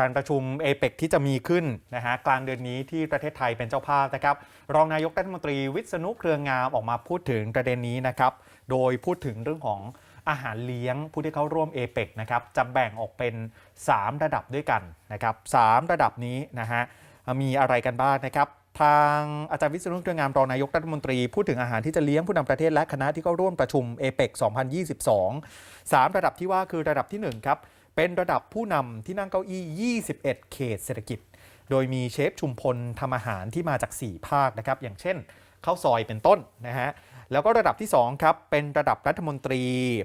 การประชุมเอเปกที่จะมีขึ้นนะฮะกลางเดือนนี้ที่ประเทศไทยเป็นเจ้าภาพนะครับ รองนายกรัฐมนตรีวิษณุเครืองามออกมาพูดถึงประเด็นนี้นะครับ โดยพูดถึงเรื่องของอาหารเลี้ยงผู้ที่เข้าร่วมเอเปกนะครับจะแบ่งออกเป็น 3 ระดับด้วยกันนะครับสามระดับนี้นะฮะมีอะไรกันบ้างนะครับทางอาจารย์วิษณุเครืองามรองนายกรัฐมนตรีพูดถึงอาหารที่จะเลี้ยงผู้นำประเทศและคณะที่เข้าร่วมประชุมเอเปก2022 3 ระดับที่ว่าคือระดับที่1ครับ เป็นระดับผู้นำที่นั่งเก้าอี้ 21 เขตเศรษฐกิจ โดยมีเชฟชุมพลทำอาหารที่มาจาก 4 ภาคนะครับ อย่างเช่นข้าวซอยเป็นต้นนะฮะ แล้วก็ระดับที่ 2 ครับ เป็นระดับรัฐมนตรี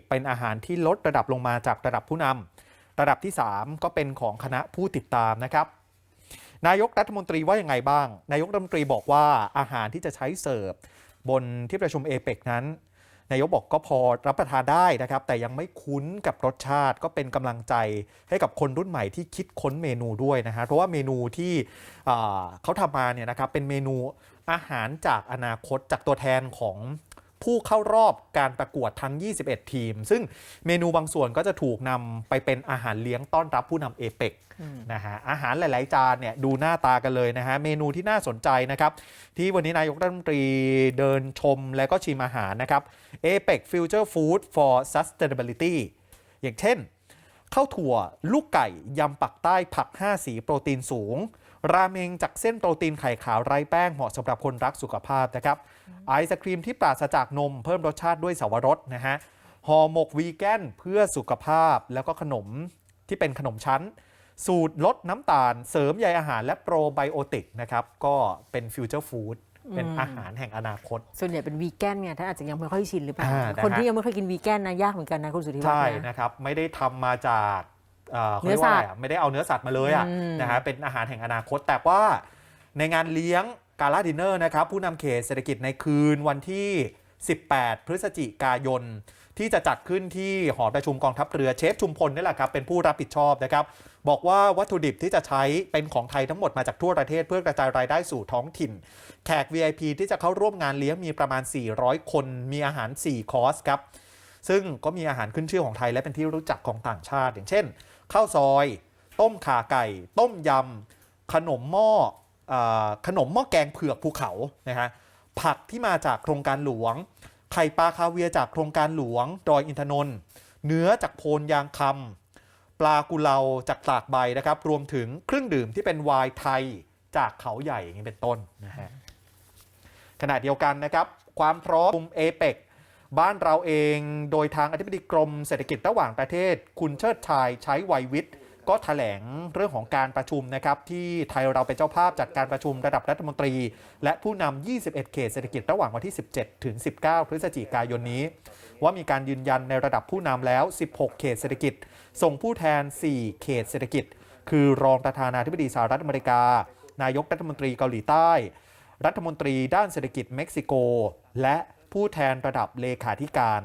เป็นอาหารที่ลดระดับลงมาจากระดับผู้นำระดับที่ 3 ก็เป็นของคณะผู้ติดตามนะครับนายกรัฐมนตรีว่ายังไงบ้าง นายกรัฐมนตรีบอกว่าอาหารที่จะใช้เสิร์ฟ บนที่ประชุมเอเปกนั้น นายกบอกก็พอรับประทานได้นะครับ แต่ยังไม่คุ้นกับรสชาติก็เป็นกำลังใจให้กับคนรุ่นใหม่ที่คิดค้นเมนูด้วยนะฮะเพราะว่าเมนูที่เขาทำมาเนี่ยนะครับเป็นเมนูอาหารจากอนาคตจากตัวแทนของ ผู้เข้ารอบการประกวดทั้ง 21 ทีม ซึ่งเมนูบางส่วนก็จะถูกนำไปเป็นอาหารเลี้ยงต้อนรับผู้นำเอเปกนะฮะอาหารหลาย ๆ จานเนี่ยดูหน้าตากันเลยนะฮะเมนูที่น่าสนใจนะครับ ที่วันนี้นายกรัฐมนตรีเดินชมและก็ชิมอาหารนะครับ APEC Future Food for Sustainability อย่างเช่นข้าวถั่วลูกไก่ยำปักใต้ผัก 5 สีโปรตีนสูง ราเมงจากเส้นโปรตีนไข่ขาวไร้แป้งเหมาะสำหรับคนรักสุขภาพนะครับไอศครีมที่ปราศจากนมเพิ่มรสชาติด้วยสวรสนะฮะห่อหมกวีแกนเพื่อสุขภาพแล้วก็ขนมที่เป็นขนมชั้น สูตรลดน้ำตาล เสริมใยอาหารและโปรไบโอติกนะครับก็เป็นฟิวเจอร์ฟู้ดเป็นอืมอาหารแห่งอนาคต ส่วนใหญ่เป็นวีแกนไงท่านอาจจะยังไม่ค่อยชินหรือเปล่าอ่านะฮะคนที่ยังไม่เคยกินวีแกนนะยากเหมือนกันนะคุณสุธิวัฒใช่น์นะนะครับ ไม่ได้ทำมาจาก เอ่อเขาเนื้เรียอกว่าสัอะตว์ไรอะไม่ได้เอาเนื้อสัตว์มาเลยอะอืมนะฮะเป็นอาหารแห่งอนาคต แต่ว่าในงานเลี้ยงกาลาดินเนอร์นะครับผู้นำเขตเศรษฐกิจในคืนวันที่ 18 พฤศจิกายน ที่จะจัดขึ้นที่หอประชุมกองทัพเรือเชฟชุมพลนี่แหละครับเป็นผู้รับผิดชอบนะครับ บอกว่าวัตถุดิบที่จะใช้เป็นของไทยทั้งหมดมาจากทั่วประเทศเพื่อกระจายรายได้สู่ท้องถิ่น แขก VIP ที่จะเข้าร่วมงานเลี้ยงมีประมาณ 400 คน มีอาหาร 4 คอร์สครับซึ่งก็มีอาหารขึ้นชื่อของไทยและเป็นที่รู้จักของต่างชาติ อย่างเช่น ข้าวซอย ต้มข่าไก่ ต้มยำ ขนมหม้ออขนมหม้อแกงเผือกภูเขานะฮะผักที่มาจากโครงการหลวง ไข่ปลาคาเวียจากโครงการหลวง ดอยอินทนนท์เนื้อจากโพนยางคำปลากุเลาจากตากใบนะครับ รวมถึงเครื่องดื่มที่เป็นไวน์ไทยจากเขาใหญ่อย่างนี้เป็นต้นนะฮะขณะเดียวกันนะครับ ความพร้อมกลุ่มเอเปก บ้านเราเองโดยทางอธิบดีกรมเศรษฐกิจระหว่างประเทศ คุณเชิดชายใช้ไวยวิทย์ก็แถลงเรื่องของการประชุมนะครับที่ไทยเราเป็นเจ้าภาพจัดการประชุมระดับรัฐมนตรี และผู้นำ21 เขตเศรษฐกิจระหว่างวันที่ 17 ถึง 19 พฤศจิกายนนี้ ว่ามีการยืนยันในระดับผู้นำแล้ว 16 เขตเศรษฐกิจ ส่งผู้แทน 4 เขตเศรษฐกิจ คือรองประธานาธิบดีสหรัฐอเมริกา นายกรัฐมนตรีเกาหลีใต้ รัฐมนตรีด้านเศรษฐกิจเม็กซิโก และ ผู้แทนระดับเลขาธิการ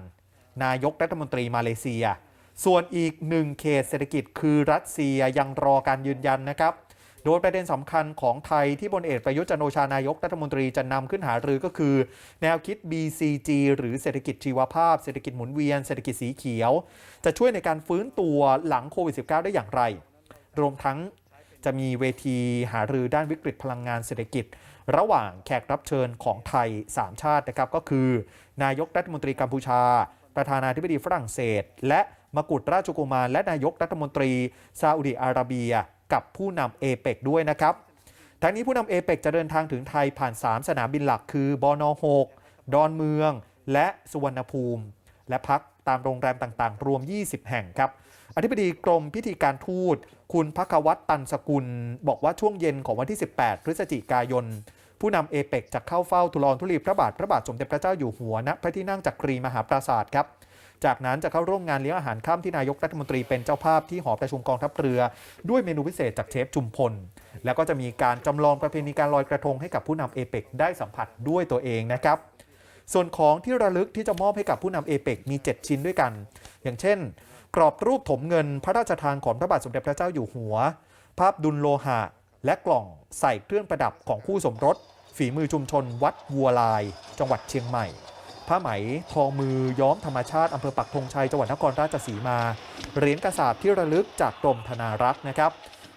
นายกรัฐมนตรีมาเลเซีย ส่วนอีกหนึ่งเขตเศรษฐกิจคือรัสเซียยังรอการยืนยันนะครับ โดยประเด็นสำคัญของไทยที่บนเอกประยุทธ์จันโอชานายกรัฐมนตรีจะนำขึ้นหารือก็คือ แนวคิด BCG หรือเศรษฐกิจชีวภาพ เศรษฐกิจหมุนเวียน เศรษฐกิจสีเขียว จะช่วยในการฟื้นตัวหลังโควิด -19 ได้อย่างไร รวมทั้ง จะมีเวทีหารือด้านวิกฤตพลังงานเศรษฐกิจ ระหว่างแขกรับเชิญของไทย 3 ชาตินะครับก็คือ นายกรัฐมนตรีกัมพูชา ประธานาธิบดีฝรั่งเศส และมกุฎราชกุมาร และนายกรัฐมนตรีซาอุดิอาระเบีย กับผู้นำเอเปกด้วยนะครับทั้งนี้ผู้นำเอเปกจะเดินทางถึงไทยผ่าน 3 สนามบินหลักคือบอนอ6ดอนเมือง และสุวรรณภูมิ และพักตามโรงแรมต่างๆ รวม 20 แห่งครับ อธิบดีกรมพิธีการทูต คุณพักวัตตันสกุล บอกว่าช่วงเย็นของวันที่ 18 พฤศจิกายน ผู้นำเอเปกจะเข้าเฝ้าทุลองทุลีพระบาทพระบาทสมเด็จพระเจ้าอยู่หัวณพระที่นั่งจักรีมหาปราสาทครับจากนั้นจะเข้าร่วมงานเลี้ยงอาหารค่ำที่นายกรัฐมนตรีเป็นเจ้าภาพที่หอประชุมกองทัพเรือ ด้วยเมนูพิเศษจากเชฟจุมพล แล้วก็จะมีการจำลองประเพณีการลอยกระทงให้กับผู้นำเอเปกได้สัมผัสด้วยตัวเองนะครับ ส่วนของที่ระลึกที่จะมอบให้กับผู้นำเอเปกมี 7 ชิ้นด้วยกัน อย่างเช่น กรอบรูปถมเงินพระราชทานของพระบาทสมเด็จพระเจ้าอยู่หัว ภาพดุลโลหะ และกล่องใส่เครื่องประดับของคู่สมรส ฝีมือชุมชนวัดวัวลาย จังหวัดเชียงใหม่ ผ้าไหมทองมือย้อมธรรมชาติอำเภอปักธงชัยจังหวัดนครราชสีมาเหรียญกระสาบที่ระลึกจากกรมธนารักษ์นะครับ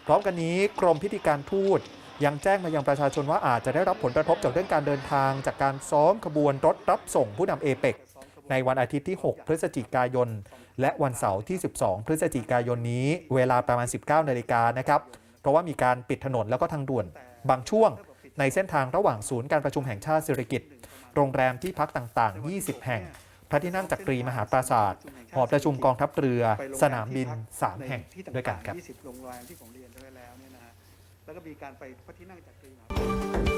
พร้อมกันนี้กรมพิธีการทูตยังแจ้งมายังประชาชนว่าอาจจะได้รับผลกระทบจากเรื่องการเดินทาง จากการซ้อมขบวนรถรับส่งผู้นำเอเปก ในวันอาทิตย์ที่ 6 พฤศจิกายน และวันเสาร์ที่ 12 พฤศจิกายนนี้ เวลาประมาณ 19นาฬิกานะครับ เพราะว่ามีการปิดถนนแล้วก็ทางด่วนบางช่วง ในเส้นทางระหว่างศูนย์การประชุมแห่งชาติสิริกิติ์โรงแรมที่พักต่างๆ 20 แห่ง พระที่นั่งจักรีมหาปราสาทหอประชุมกองทัพเรือ สนามบิน 3 แห่งด้วยกันครับ 20โรงแรมที่ผมเรียนไว้แล้วเนี่ยนะฮะแล้วก็มีการไปพระที่นั่งจักรีมหา